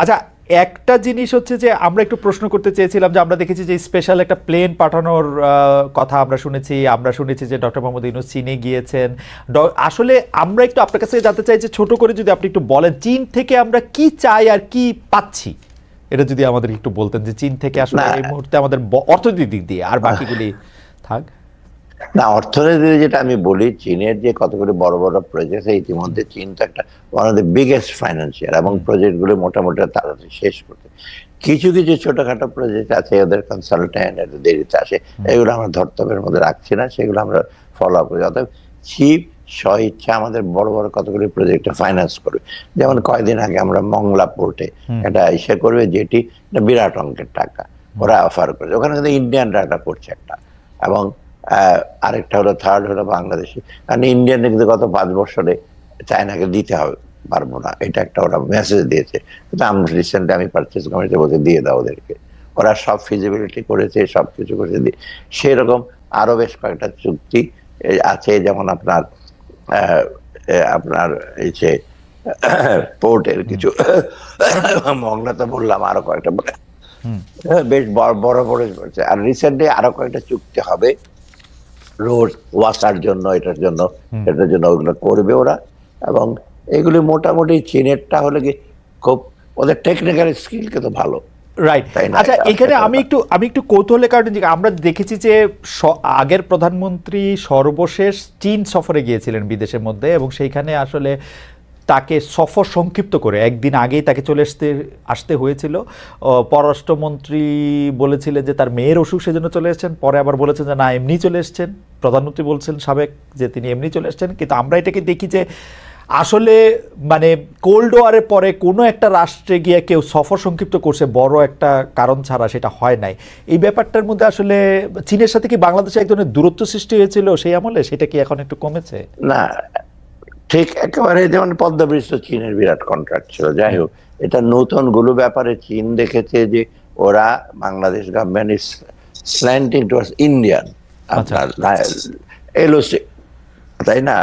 আচ্ছা একটা জিনিস হচ্ছে যে আমরা একটু প্রশ্ন করতে চেয়েছিলাম যে আমরা দেখেছি যে স্পেশাল একটা প্লেন পাঠানোর কথা আমরা শুনেছি আমরা শুনেছি যে ডক্টর মোহাম্মদ ইউনুস চীনে গিয়েছেন। আসলে আমরা একটু আপনার কাছে জানতে চাই যে ছোট করে যদি আপনি একটু বলেন চীন থেকে আমরা কি চাই আর কি পাচ্ছি? এটা যদি আমাদের একটু বলতেন যে চীন থেকে আসলে এই মুহূর্তে আমাদের অর্থনৈতিক দিক দিয়ে আর বাকিগুলি থাক। না অর্থনীতিতে যেটা আমি বলি চীনের যে কতগুলি বড় বড় প্রজেক্ট ইতিমধ্যে চীন তো একটা one of the biggest financial এবং প্রজেক্টগুলো মোটামুটি তাড়াতাড়ি শেষ করতে। কিছু কিছু ছোটখাটো প্রজেক্ট আছে ওদের কনসালটেন্ট একটু দেরিতে আসে এগুলো আমরা ধর্তব্যের মধ্যে রাখছি না সেগুলো আমরা ফলো আপ করি। অতএব চিপ স্ব ইচ্ছা আমাদের বড় বড় কতগুলি প্রজেক্টে ফাইন্যান্স করবে। যেমন কয়দিন আগে আমরা মংলা পোর্টে একটা ইসে করবে যেটি বিরাট অঙ্কের টাকা। ওরা অফার করেছে। ওখানে কিন্তু ইন্ডিয়ান ডাটা করছে একটা। এবং আরেকটা হলো থার্ড হলো বাংলাদেশি। কারণ ইন্ডিয়ান কিন্তু গত পাঁচ বছরে চায়নাকে দিতে হবে পারব না। এটা একটা ওরা মেসেজ দিয়েছে। কিন্তু আমি রিসেন্টলি আমি পারচেস কমিটি বলতে দিয়ে দাও ওদেরকে। ওরা সব ফিজিবিলিটি করেছে সব কিছু করেছে। দিয়ে সেরকম আরও বেশ কয়েকটা চুক্তি আছে যেমন আপনার আপনার এই যে পোর্টের কিছু মংলা তো বললাম আরও কয়েকটা। বেশ বড় বড় বড় আর রিসেন্টলি আরও কয়েকটা চুক্তি হবে। রোড ওয়াসার জন্য এটার জন্য এটার জন্য ওগুলো করবে ওরা। এবং এগুলি মোটামুটি চীনেরটা হলে কি খুব ওদের টেকনিক্যাল স্কিল কিন্তু ভালো। রাইট? আচ্ছা এখানে আমি একটু আমি একটু কৌতূহলের কারণে আমরা দেখেছি যে আগের প্রধানমন্ত্রী সর্বশেষ চীন সফরে গিয়েছিলেন বিদেশের মধ্যে এবং সেইখানে আসলে তাকে সফর সংক্ষিপ্ত করে। একদিন আগেই তাকে চলে আসতে আসতে হয়েছিল। পররাষ্ট্রমন্ত্রী বলেছিলেন যে তার মেয়ের অসুখ সেজন্য চলে এসেছেন। পরে আবার বলেছেন যে, না এমনি চলে এসেছেন। প্রধানমন্ত্রী বলছেন সাবেক যে তিনি এমনি চলে এসেছেন। কিন্তু আমরা এটাকে দেখি যে, আসলে মানে কোল্ড ওয়ারের পরে কোনো একটা রাষ্ট্রে গিয়ে কেউ সফর সংক্ষিপ্ত করছে, বড় একটা কারণ ছাড়া সেটা হয় নাই। এই ব্যাপারটার মধ্যে আসলে চীনের সাথে কি বাংলাদেশে এক ধরনের দূরত্ব সৃষ্টি হয়েছিল সেই আমলে? সেটা কি এখন একটু কমেছে? না ঠিক একেবারে যেমন পদ্মা তো চীনের বিরাট কন্ট্রাক্ট ছিল। যাই হোক এটা নতুনগুলো ব্যাপারে চীন দেখেছে যে ওরা Bangladesh government is slanting towards Indian আপনার এলওসি তাই না?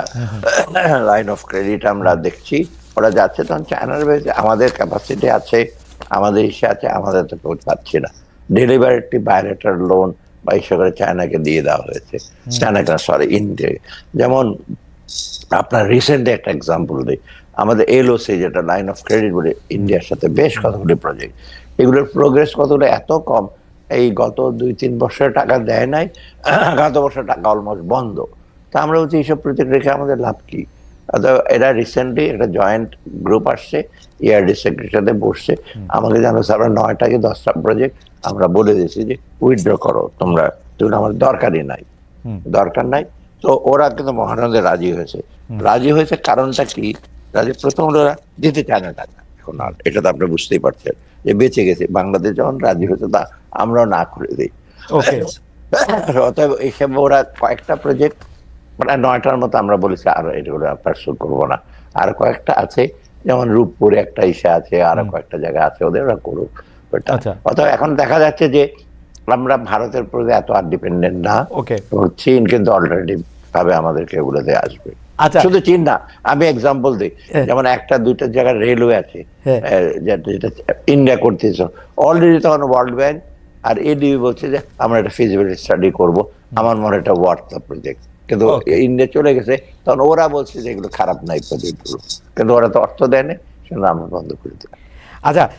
লাইন অফ ক্রেডিট আমরা দেখছি। ওরা যাচ্ছে তখন চায়নার বেশি আমাদের ক্যাপাসিটি আছে আমাদের ইসে আছে আমাদের তো কেউ পাচ্ছি না। ডেলিভারি একটি বায়োলেটার লোন বা ইসে করে চায়নাকে দিয়ে দেওয়া হয়েছে। চায়নাকে সরি ইন্ডিয়া যেমন আপনার রিসেন্ট একটা এক্সাম্পল দিই। আমাদের এলওসি যেটা লাইন অফ ক্রেডিট বলে ইন্ডিয়ার সাথে বেশ কতগুলি প্রজেক্ট এগুলোর প্রোগ্রেস কতগুলো এত কম। এই গত দুই তিন বছর টাকা দেয় নাই গত বছর টাকা অলমোস্ট বন্ধ। তা আমরা বলছি এইসব প্রজেক্ট রেখে আমাদের লাভ কি? এরা রিসেন্টলি একটা জয়েন্ট গ্রুপ আসছে ইয়ারডি সেক্রেটারির সাথে বসছে। আমাকে জানাচ্ছে আমরা নয়টা কি দশটা প্রজেক্ট আমরা বলে দিয়েছি যে উইথড্র করো তোমরা তুমি আমার দরকারই নাই। দরকার নাই। তো ওরা কিন্তু মহানন্দে রাজি হয়েছে। রাজি হয়েছে কারণটা কি? রাজি প্রথম ওরা দিতে চায় না টাকা। এখন আর এটা তো আপনি বুঝতেই পারছেন যে বেঁচে গেছে। বাংলাদেশ যখন রাজি হয়েছে তা আমরাও না করে দিই। অতএব হিসেবে ওরা কয়েকটা প্রজেক্ট মানে নয়টার মতো আমরা বলেছি আর এগুলো পার্সু করব না। আর কয়েকটা আছে যেমন রূপপুরে একটা ইসে আছে আর কয়েকটা জায়গা আছে ওদের ওরা করুক। আচ্ছা। অতএব এখন দেখা যাচ্ছে যে আমরা ভারতের প্রতি এত আর ডিপেন্ডেন্ট না। ওকে চীন কিন্তু অলরেডি ভাবে আমাদেরকে এগুলোতে আসবে। আচ্ছা। শুধু চীন না আমি এক্সাম্পল দিই। হ্যাঁ। যেমন একটা দুইটা জায়গায় রেলওয়ে আছে। হ্যাঁ। যেটা ইন্ডিয়া করতেছে। অলরেডি তখন ওয়ার্ল্ড ব্যাংক আর এডিবি বলছে যে আমরা একটা ফিজিবিলিটি স্টাডি করব। আমার মনে একটা এটা ওয়ার্থ প্রজেক্ট কিন্তু ইন্ডিয়া চলে গেছে। তখন ওরা বলছে যে এগুলো খারাপ নাই প্রজেক্টগুলো কিন্তু ওরা তো অর্থ দেয় না সেজন্য আমরা বন্ধ করে দিলাম। আচ্ছা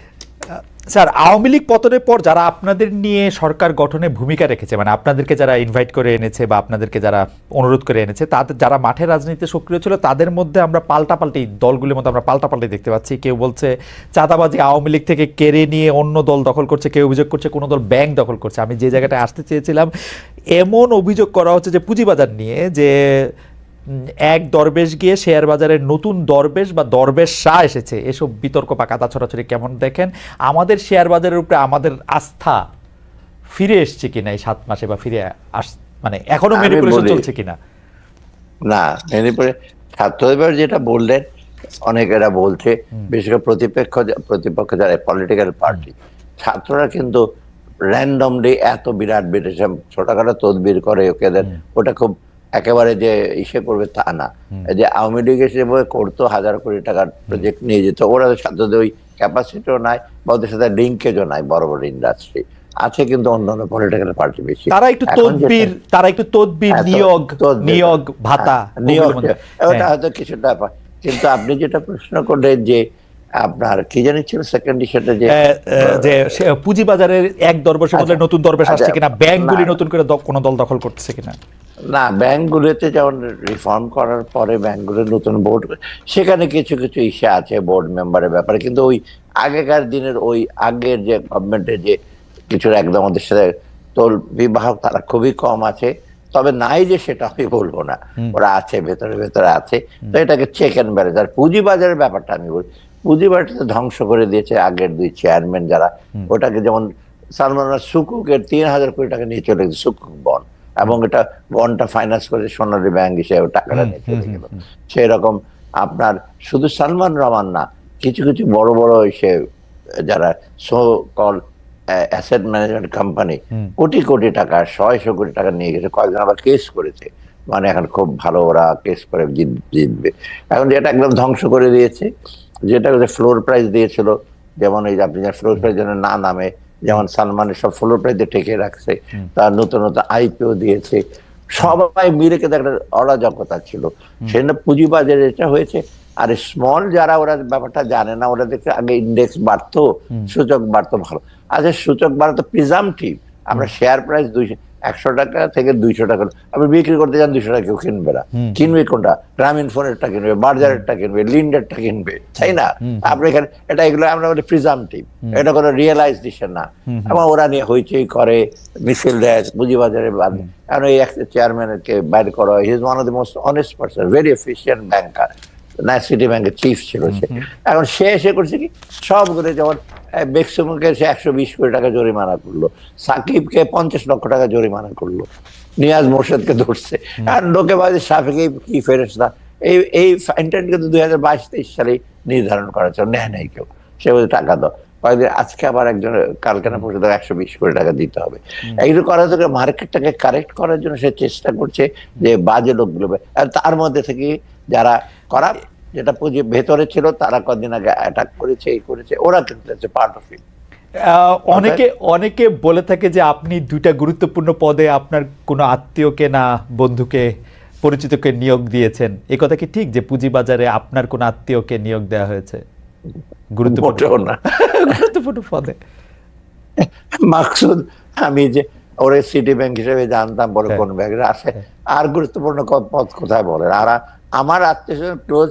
স্যার, আওয়ামী লীগ পতনের পর যারা আপনাদের নিয়ে সরকার গঠনে ভূমিকা রেখেছে মানে আপনাদেরকে যারা ইনভাইট করে এনেছে বা আপনাদেরকে যারা অনুরোধ করে এনেছে তাদের যারা মাঠে রাজনীতিতে সক্রিয় ছিল, তাদের মধ্যে আমরা পাল্টাপাল্টি, দলগুলির মধ্যে আমরা পাল্টাপাল্টি দেখতে পাচ্ছি। কেউ বলছে, চাঁদাবাজি আওয়ামী লীগ থেকে কেড়ে নিয়ে অন্য দল দখল করছে, কেউ অভিযোগ করছে কোনো দল ব্যাংক দখল করছে। আমি যে জায়গাটায় আসতে চেয়েছিলাম, এমন অভিযোগ করা হচ্ছে যে পুঁজিবাজার নিয়ে যে এক দরবেশ গিয়ে শেয়ার বাজারের নতুন দরবেশ বা দরবেশ শাহ এসেছে। এসব বিতর্ক বা কাদা ছড়াছড়ি কেমন দেখেন? আমাদের শেয়ার বাজারের উপরে আমাদের আস্থা ফিরে এসছে কিনা এই সাত মাসে বা ফিরে আস মানে এখনও ম্যানিপুলেশন চলছে কিনা? না এরপরে ছাত্র এবার যেটা বললেন অনেকেরা বলছে বিশেষ করে প্রতিপক্ষ প্রতিপক্ষ যারা পলিটিক্যাল পার্টি ছাত্ররা কিন্তু র্যান্ডমলি এত বিরাট বিরাট ছোটখাটো তদবির করে ওকে ওটা খুব একেবারে যে ইসে করবে তা না। যে আওয়ামী লীগ হিসেবে করতো হাজার কোটি টাকার প্রজেক্ট নিয়ে যেত ওরা তো ছাত্রদের ওই ক্যাপাসিটিও নাই বা ওদের সাথে লিঙ্কেজও নাই বড় বড় ইন্ডাস্ট্রি আছে কিন্তু অন্যান্য পলিটিক্যাল পার্টি বেশি। তারা একটু তদবির তারা একটু তদবির হ্যাঁ, নিয়োগ নিয়োগ ভাতা হ্যাঁ, নিয়োগ ওটা হ্যাঁ। হয়তো কিছুটা ব্যাপার। কিন্তু আপনি যেটা প্রশ্ন করলেন যে আপনার কি জানি ছিল সেকেন্ড ইস্যুটা যে যে পুঁজিবাজারের এক দরবেশের বদলে আচ্ছা, নতুন দরবেশ আসছে আচ্ছা, কিনা ব্যাংকগুলি নতুন করে কোনো দল দখল করতেছে কিনা। না ব্যাংকগুলোতে যেমন রিফর্ম করার পরে ব্যাংকগুলোর নতুন বোর্ড সেখানে কিছু কিছু ইস্যু আছে বোর্ড মেম্বারের ব্যাপারে। কিন্তু ওই আগেকার দিনের ওই আগের যে গভর্নমেন্টের যে কিছু একদম ওদের সাথে তোল বিবাহ তারা খুবই কম আছে। তবে নাই যে সেটা আমি বলব না। ওরা আছে ভেতরে ভেতরে আছে। তো এটাকে চেক অ্যান্ড ব্যালেন্স আর পুঁজিবাজারের ব্যাপারটা আমি বলি পুঁজিবাজারটা ধ্বংস করে দিয়েছে আগের দুই চেয়ারম্যান যারা। ওটাকে যেমন সালমান সুকুকের তিন হাজার কোটি টাকা নিয়ে চলে গেছে সুকুক বন। এবং এটা বনটা ফাইন্যান্স করে সোনালী ব্যাংক হিসেবে টাকাটা নিয়ে চলে গেল। সেরকম আপনার শুধু সালমান রহমান না কিছু কিছু বড় বড় এসে যারা so call asset management company কোটি কোটি টাকা ছয়শো কোটি টাকা নিয়ে গেছে কয়েকজন আবার কেস করেছে। মানে এখন খুব ভালো ওরা কেস করে জিত- জিতবে। এখন যেটা একদম ধ্বংস করে দিয়েছে যেটা ফ্লোর প্রাইস দিয়েছিল যেমন এই যে আপনি ফ্লোর প্রাইস যেন না নামে যেমন সালমান সব ফ্লোর প্রাইসে ঠেকে রাখছে তার নতুন নতুন আইপিও দিয়েছে। সবাই মিলে কিন্তু একটা অরাজকতা ছিল। সেজন্য পুঁজিবাজারে এটা হয়েছে আর স্মল যারা ওরা ব্যাপারটা জানে না ওরা দেখে আগে ইন্ডেক্স বাড়তো সূচক বাড়তো ভালো। আচ্ছা সূচক বাড়তো প্রিজামটিভ আমরা শেয়ার প্রাইস দুইশো একশো টাকা থেকে দুইশো টাকা। আপনি বিক্রি করতে যান দুইশো টাকা কেউ কিনবে না। কিনবে কোনটা? গ্রামীণ ফোনেরটা কিনবে বার্জারেরটা কিনবে লিন্ডারটা কিনবে তাই না? আপনি এখানে এটা এগুলো আমরা বলি প্রিজামটিভ এটা কোনো রিয়েলাইজেশন না। এবং ওরা নিয়ে হইচই করে মিছিল দেয় পুঁজিবাজারে বাদ কারণ এই একটা চেয়ারম্যানকে বাইর করা his one of the most honest person very efficient banker না সিটি ব্যাংকের চিফ ছিল সে। এখন সে এসে করছে কি? সবগুলো যেমন মেক্সিমকে সে একশো বিশ কোটি টাকা জরিমানা করল। সাকিবকে পঞ্চাশ লক্ষ টাকা জরিমানা করল। নিয়াজ মোর্শেদকে ধরছে। আর লোকে বাজে সাফিকে কি ফেরেস্তা এই এই ফাইনটা কিন্তু দুই হাজার বাইশ তেইশ সালে নির্ধারণ করা ছিল নেয় নাই কেউ। সে বলছে টাকা দাও। কয়েকদিন আজকে আবার একজন কালকে না পর্যন্ত একশো বিশ কোটি টাকা দিতে হবে। এইগুলো করার জন্য মার্কেটটাকে কারেক্ট করার জন্য সে চেষ্টা করছে যে বাজে লোকগুলো তার মধ্যে থেকে যারা করা যেটা পুঁজি ভেতরে ছিল তারা কদিন আগে অ্যাটাক করেছে এই করেছে ওরা কিন্তু পার্ট অফ ইট অনেকে অনেকে বলে থাকে যে আপনি দুইটা গুরুত্বপূর্ণ পদে আপনার কোনো আত্মীয়কে না বন্ধুকে পরিচিতকে নিয়োগ দিয়েছেন। এ কথা কি ঠিক যে পুঁজিবাজারে আপনার কোনো আত্মীয়কে নিয়োগ দেওয়া হয়েছে? গুরুত্বপূর্ণ। না। গুরুত্বপূর্ণ পদে। মাকসুদ আমি যে ওরে সিটি ব্যাংক হিসেবে জানতাম বলে হ্যাঁ। কোন ব্যাংকে আসে আর গুরুত্বপূর্ণ পদ কোথায় বলেন? আর আমার আত্মীয় ক্লোজ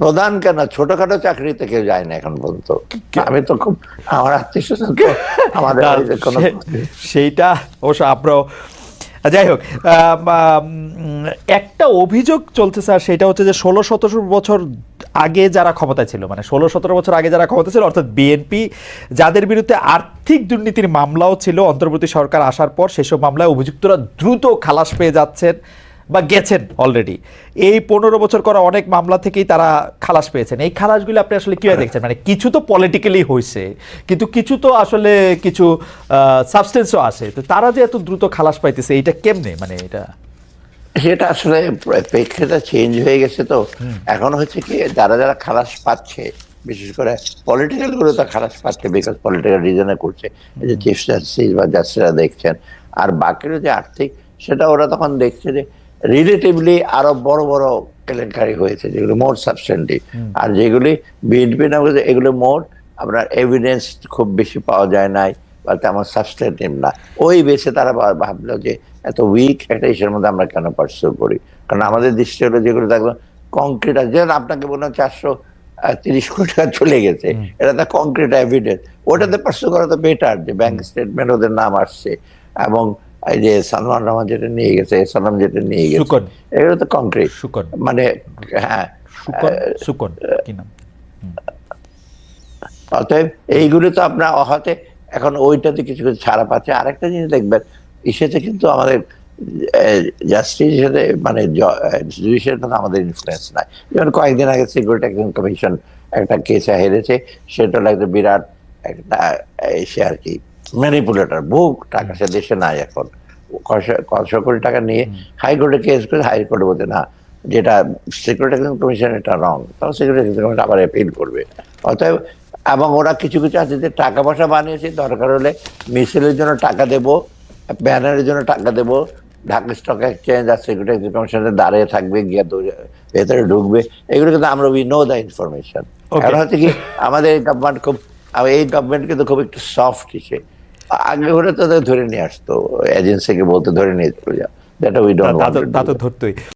প্রধান কেন? ছোটখাটো চাকরিতে কেউ যায় না এখন পর্যন্ত। আমি তো খুব আমার আত্মীয় আমাদের সেইটা অবশ্য আপনার যাই হোক একটা অভিযোগ চলছে স্যার সেটা হচ্ছে যে ষোলো সতেরো বছর আগে যারা ক্ষমতায় ছিল মানে ষোলো, সতেরো বছর আগে যারা ক্ষমতা ছিল, অর্থাৎ বিএনপি যাদের বিরুদ্ধে আর্থিক দুর্নীতির মামলাও ছিল, অন্তর্বর্তী সরকার আসার পর সেসব মামলায় অভিযুক্তরা দ্রুত খালাস পেয়ে যাচ্ছেন বা গেছেন অলরেডি এই পনেরো বছর করা অনেক মামলা থেকেই তারা খালাস পেয়েছেন। এই খালাসগুলো আপনি আসলে কীভাবে দেখছেন? মানে কিছু তো পলিটিক্যালি হয়েছে কিন্তু কিছু তো আসলে কিছু সাবস্টেন্সও আছে। তো তারা যে এত দ্রুত খালাস পাইতেছে, এইটা কেমনে? মানে এটা সেটা আসলে প্রেক্ষিতটা চেঞ্জ হয়ে গেছে তো। এখন হচ্ছে কি যারা যারা খালাস পাচ্ছে বিশেষ করে পলিটিক্যালগুলো তো খালাস পাচ্ছে বিকজ পলিটিক্যাল রিজনে করছে। এই যে চিফ জাস্টিস বা জাস্টিসরা দেখছেন আর বাকিরও যে আর্থিক সেটা ওরা তখন দেখছে যে রিলেটিভলি আরও বড় বড় কেলেঙ্কারি হয়েছে যেগুলো মোর সাবস্টেন্টিভ আর যেগুলি বিএনপি না বলতে এগুলো মোট আপনার এভিডেন্স খুব বেশি পাওয়া যায় নাই। তেমন সাবস্টেন্টিভ না। ওই বেসে তারা ভাবলো যে এত উইক একটা ইসের মধ্যে আমরা কেন পার্সু করি? কারণ আমাদের দৃষ্টি হলো যেগুলো দেখব কংক্রিট আছে যেমন আপনাকে বললাম চারশো তিরিশ কোটি টাকা চলে গেছে এটা তো কংক্রিট এভিডেন্স ওটাতে পার্সু করা তো বেটার যে ব্যাংক স্টেটমেন্ট ওদের নাম আসছে এবং এই যে সালমান রহমান যেটা নিয়ে গেছে সালাম যেটা নিয়ে গেছে এগুলো তো কংক্রিট মানে হ্যাঁ। অতএব এইগুলো তো আপনার অহাতে এখন ওইটাতে কিছু কিছু ছাড়া পাচ্ছে আরেকটা জিনিস দেখবেন ইসেতে কিন্তু আমাদের জাস্টিস সাথে মানে জুডিশিয়াল কিন্তু আমাদের ইনফ্লুয়েন্স নাই। যেমন কয়েকদিন আগে সিকিউরিটি এক্সচেঞ্জ কমিশন একটা কেসে হেরেছে সেটা একটা বিরাট একটা এসে আর কি ম্যানিপুলেটর বুক টাকা সে দেশে নাই এখন। কয়শো কোটি টাকা নিয়ে হাইকোর্টে কেস করে হাইকোর্টে বলতে না যেটা সিকিউরিটি কমিশন এটা রং তখন সিকিউরিটি কমিশন আবার অ্যাপিল করবে। অতএব এবং ওরা কিছু কিছু আছে যে টাকা পয়সা বানিয়েছে দরকার হলে মিছিলের জন্য টাকা দেব ব্যানারের জন্য টাকা দেব ঢাকা স্টক এক্সচেঞ্জ আর সিকিউরিটি কমিশনে দাঁড়িয়ে থাকবে গিয়ে ভেতরে ঢুকবে। এগুলো কিন্তু আমরা উই নো দ্য ইনফরমেশন. এখন হচ্ছে কি আমাদের এই গভর্নমেন্ট খুব এই গভর্নমেন্ট কিন্তু খুব একটু সফট হিসে আগে হলে তো ধরে নিয়ে আসতো এজেন্সিকে বলতে ধরে নিয়ে চলে যাও। দ্যাট উই ডোন্ট তো ধরতই।